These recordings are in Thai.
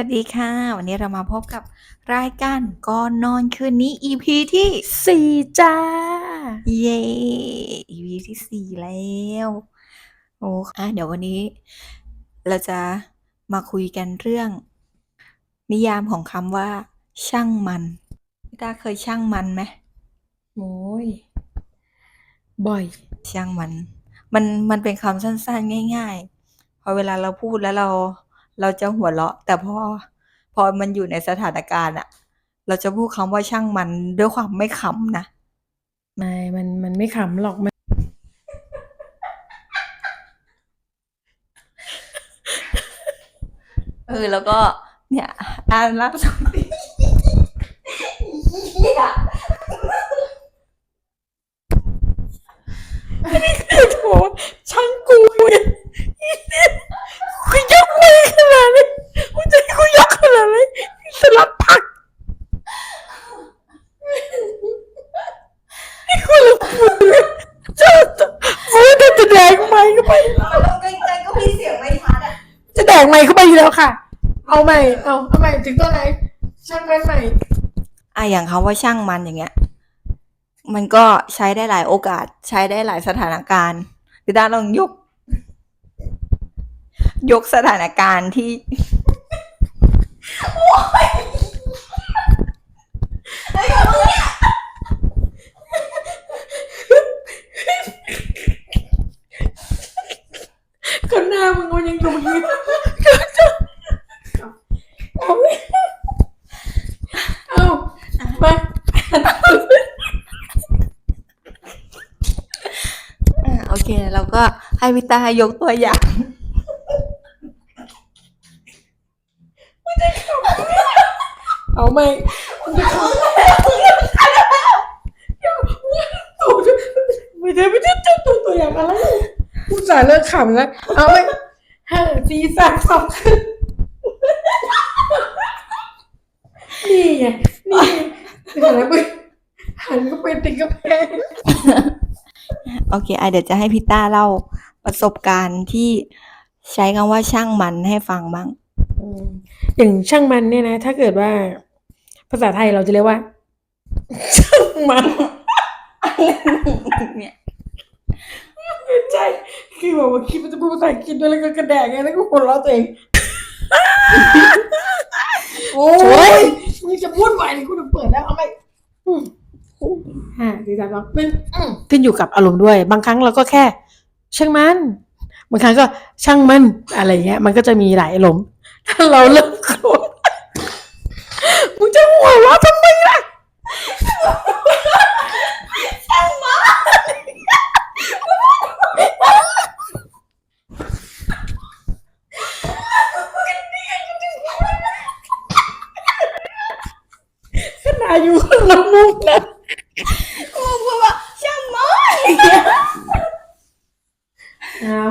วัสดีค่ะ วันนี้เรามาพบกับรายการก่อนนอนคืนนี้ EP ที่สี่จ้า เย้ EP ที่สี่แล้ว โอ้อะเดี๋ยววันนี้ เราจะมาคุยกันเรื่อง นิยามของคำว่า ช่างมันพี่ตาเคยช่างมันไหมโอ้ยบ่อย ช่างมัน มันมันเป็นคำสั้นๆ ง่าย ๆ พอเวลาเราพูดแล้วเรา เราจะหัวเราะ แต่พอพอมันอยู่ในสถานการณ์อะเราจะพูดคำว่าช่างมันด้วยความไม่ขำนะไม่มันมันไม่ขำหรอกมันเออแล้วก็เนี่ยอ่านล่าสุดเหี้ยโอ้ช่างกูเนี่ยคุยยกมือขนาดนี้กูจะให้กูยกขนาดนี้สลับผักนี่กูละมือจะจะโอ้ยจะจะแดง ไม้เข้าไปเราต้องเกรงๆก็มีเสียงไม่ชัดอะจะแดงไม้เข้าไปอยู่แล้วค่ะ เอาใหม่ เอาเอาใหม่ถึงตัวไหนช่างมันใหม่ อะอย่างคำว่าช่างมันอย่างเงี้ย มันก็ใช้ได้หลายโอกาส ใช้ได้หลายสถานการณ์ดิด้าลองยก ยกสถานการณ์ที่ก็หน้ มึงมันยังอยู่อย่างนี้เอาเอามาอ่าโอเคเราก็ให้พิตายกตัวอย่าง เอาไมมึงจะขำตัวไม่ได้ไม่ได้ตัวตัวอย่างอะไร สาห์เลิกขำแล้วเอาไหมห้าสี่สามสองขึ้นนี่ไงนี่ไงหันไปหันก็ไปติดกระแพงโอเคไอะเดี๋ยวจะให้พิต้าเล่าประสบการณ์ที่ใช้คำว่าช่างมันให้ฟังบ้าง อืมอย่างช่างมันเนี่ยนะ ถ้าเกิดว่า ภาษาไทยเราจะเรียกว่า ช่างมันเนี่ย ใช่คือแบบว่าคิดว่าจะพูดภาษาอังกฤษด้วยแล้วก็กระแดกไงแล้วก็หัวเราะตัวเอง โอ้ยมึงจะพูดใหม่กูจะเปิดแล้วเอาไหมอืมห้าสี่สามสองหนึ่งอืมขึ้นอยู่กับอารมณ์ด้วย บางครั้งเราก็แค่ ช่างมัน บางครั้งก็ช่างมันอะไรเงี้ย มันก็จะมีหลายอารมณ์ถ้าเราเริ่มโกรธมึงจะหัวเราะทำไมล่ะ ขนาด อยู่คนละมุมนะกูพูดว่าช่างมันเอา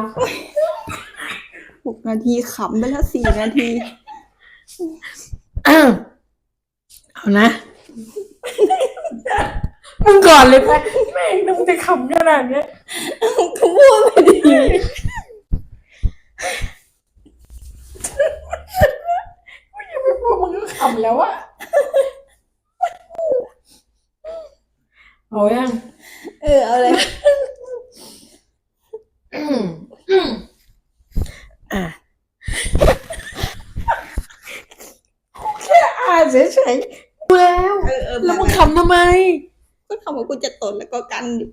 หกนาทีขำไปแล้วสี่นาทีอ้าวเอานะ มึงก่อนเลยไปแม่งมึงจะขำขนาดเนี้ยกูพูดไปดี มึงยังไม่พูดมึงก็ขำแล้วอะ เอายังเออเอาเลยอืมอืมอะแค่อ่านเฉยๆดูแล้ว เออเออแล้วมึงขำทำไม ก็คำว่ากูจะตดแล้วก็กันอยู่